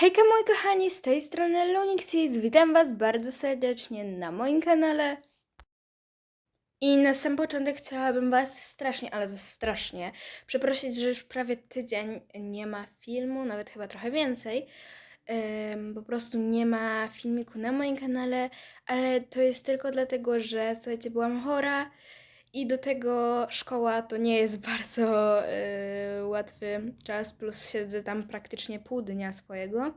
Hejka moi kochani, z tej strony Lunixis, witam was bardzo serdecznie na moim kanale. I na sam początek chciałabym was strasznie, ale to strasznie, przeprosić, że już prawie tydzień nie ma filmu, nawet chyba trochę więcej. Em, po prostu nie ma filmiku na moim kanale, ale to jest tylko dlatego, że słuchajcie, byłam chora i do tego szkoła to nie jest bardzo e, łatwy czas, plus siedzę tam praktycznie pół dnia swojego.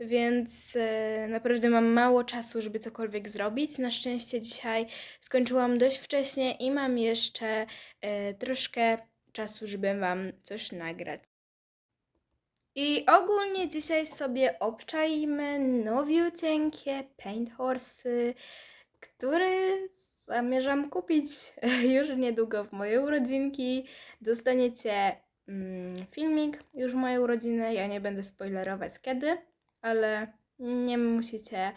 Więc e, naprawdę mam mało czasu, żeby cokolwiek zrobić. Na szczęście dzisiaj skończyłam dość wcześnie i mam jeszcze e, troszkę czasu, żeby Wam coś nagrać. I ogólnie dzisiaj sobie obczaimy nowiuteńkie Paint Horsey, które zamierzam kupić już niedługo w moje urodzinki. Dostaniecie mm, filmik już w moje urodziny. Ja nie będę spoilerować kiedy, ale nie musicie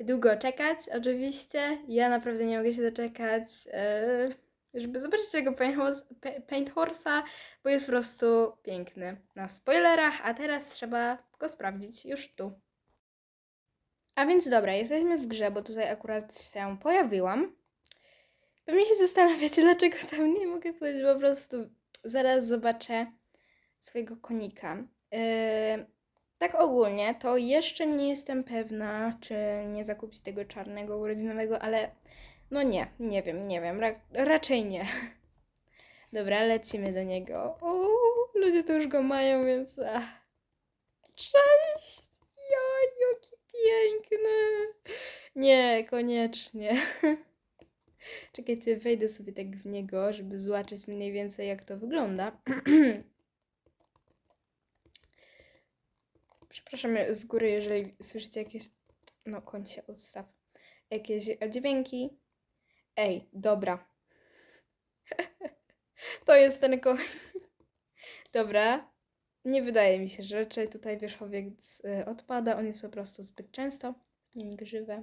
długo czekać, oczywiście. Ja naprawdę nie mogę się doczekać, e, żeby zobaczyć tego Paint, Horse, Pa- Paint Horse'a, bo jest po prostu piękny na spoilerach, a teraz trzeba go sprawdzić już tu. A więc dobra, jesteśmy w grze, bo tutaj akurat się pojawiłam. Pewnie się zastanawiacie, dlaczego tam nie mogę powiedzieć, po prostu zaraz zobaczę swojego konika. Yy, tak ogólnie, to jeszcze nie jestem pewna, czy nie zakupić tego czarnego urodzinowego, ale no nie, nie wiem, nie wiem, ra raczej nie. Dobra, lecimy do niego. Uuu, ludzie to już go mają, więc... Ach. Cześć! Ja, jaki piękny! Nie, koniecznie. Czekajcie, wejdę sobie tak w niego, żeby zobaczyć mniej więcej jak to wygląda. Przepraszam z góry, jeżeli słyszycie jakieś... No, koń się odstaw. Jakieś dźwięki. Ej, dobra. to jest ten koń. dobra. Nie wydaje mi się, że raczej tutaj wierzchowiec y, odpada. On jest po prostu zbyt często. Grzywę.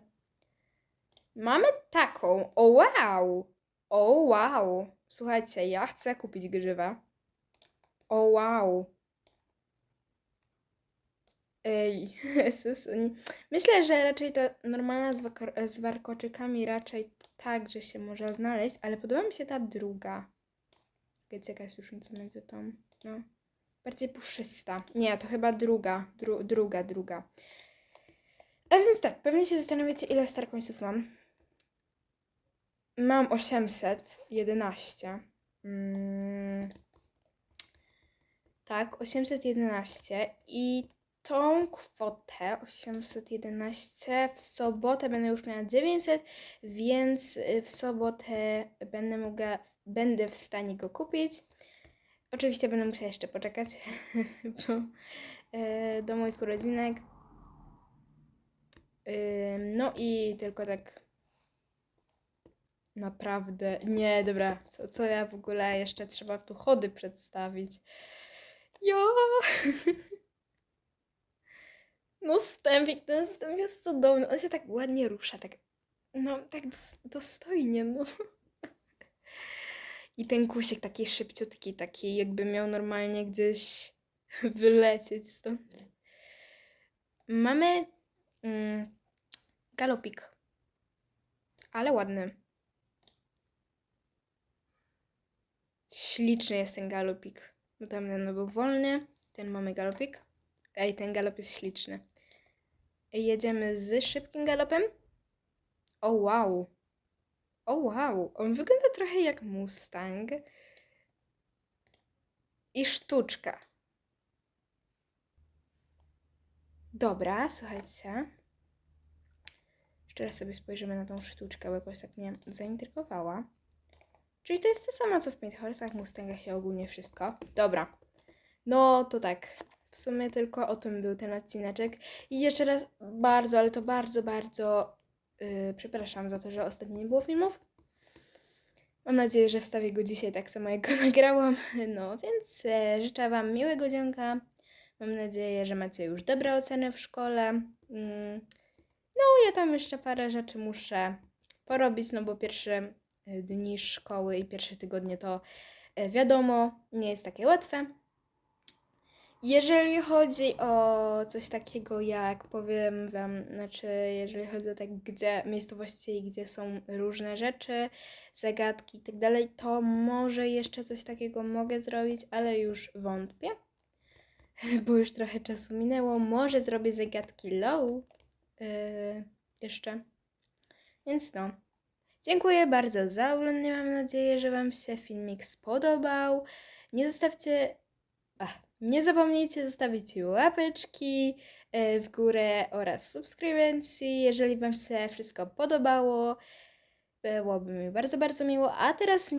Mamy taką. O wow! O wow! Słuchajcie, ja chcę kupić grzywę. O wow! Ej, Jezus. Myślę, że raczej ta normalna z, warkoczykami raczej tak, że się może znaleźć, ale podoba mi się ta druga. Wiecie, jaka jest różnica między tą, no. Bardziej puszysta. Nie, to chyba druga, dru, druga, druga. A więc tak, pewnie się zastanawiacie, ile star coinsów mam. Mam 811. Mm. Tak, 811 i tą kwotę 811 w sobotę będę już miała 900, więc y, w sobotę będę mogła, będę w stanie go kupić. Oczywiście będę musiała jeszcze poczekać do, e, do moich urodzinek. No i tylko tak naprawdę. Nie, dobra, co, co ja w ogóle jeszcze trzeba tu chody przedstawić. Ja! No stępik, ten stęp jest cudowny. On się tak ładnie rusza, tak, no tak dos- dostojnie, no. I ten kusik taki szybciutki, taki jakby miał normalnie gdzieś wylecieć stąd. Mamy mm, galopik, ale ładny. Śliczny jest ten galopik. Bo tamten no, był wolny, ten mamy galopik. Ej, ten galop jest śliczny. Jedziemy z szybkim galopem. O wow. O wow. On wygląda trochę jak Mustang. I sztuczka. Dobra, słuchajcie. Jeszcze raz sobie spojrzymy na tą sztuczkę, bo jakoś tak mnie zaintrygowała. Czyli to jest to samo, co w Paint Horse'ach, Mustangach i ogólnie wszystko. Dobra. No to tak. W sumie tylko o tym był ten odcineczek. I jeszcze raz bardzo, ale to bardzo, bardzo yy, przepraszam za to, że ostatnio nie było filmów. Mam nadzieję, że wstawię go dzisiaj tak samo jak go nagrałam. No więc e, życzę Wam miłego dzionka. Mam nadzieję, że macie już dobre oceny w szkole. Mm. No ja tam jeszcze parę rzeczy muszę porobić, no bo pierwsze e, dni szkoły i pierwsze tygodnie to e, wiadomo, nie jest takie łatwe. Jeżeli chodzi o coś takiego jak powiem wam, znaczy jeżeli chodzi o tak gdzie miejscowości, gdzie są różne rzeczy, zagadki i tak dalej, to może jeszcze coś takiego mogę zrobić, ale już wątpię, bo już trochę czasu minęło. Może zrobię zagadki low yy, jeszcze. Więc no. Dziękuję bardzo za oglądanie. Mam nadzieję, że Wam się filmik spodobał. Nie zostawcie. Ach, nie zapomnijcie zostawić łapeczki e, w górę oraz subskrybencji, jeżeli Wam się wszystko podobało. Byłoby mi bardzo, bardzo miło. A teraz.